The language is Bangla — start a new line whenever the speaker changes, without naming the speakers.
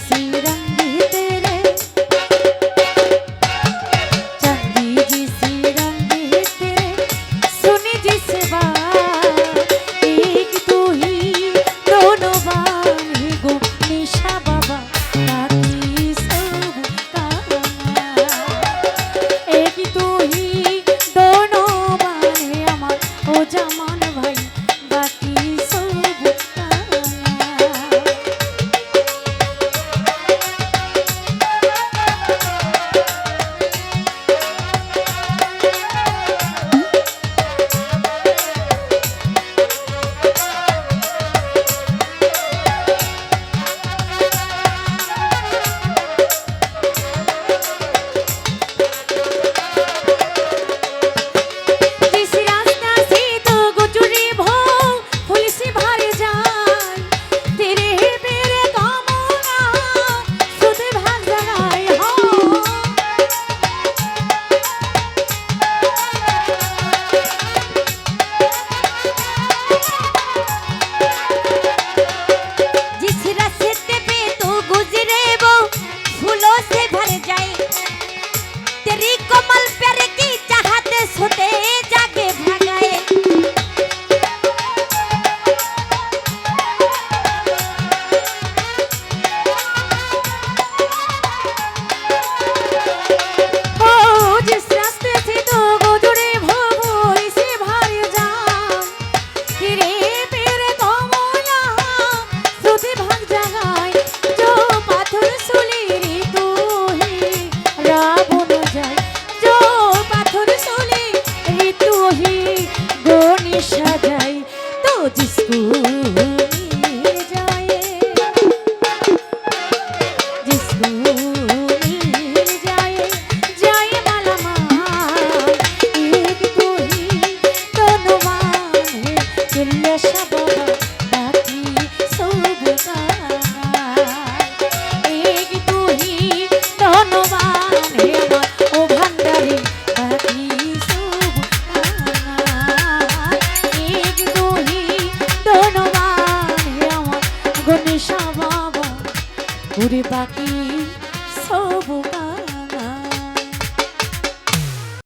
see you then. Ooh. ঘুরে পাখি সবুকা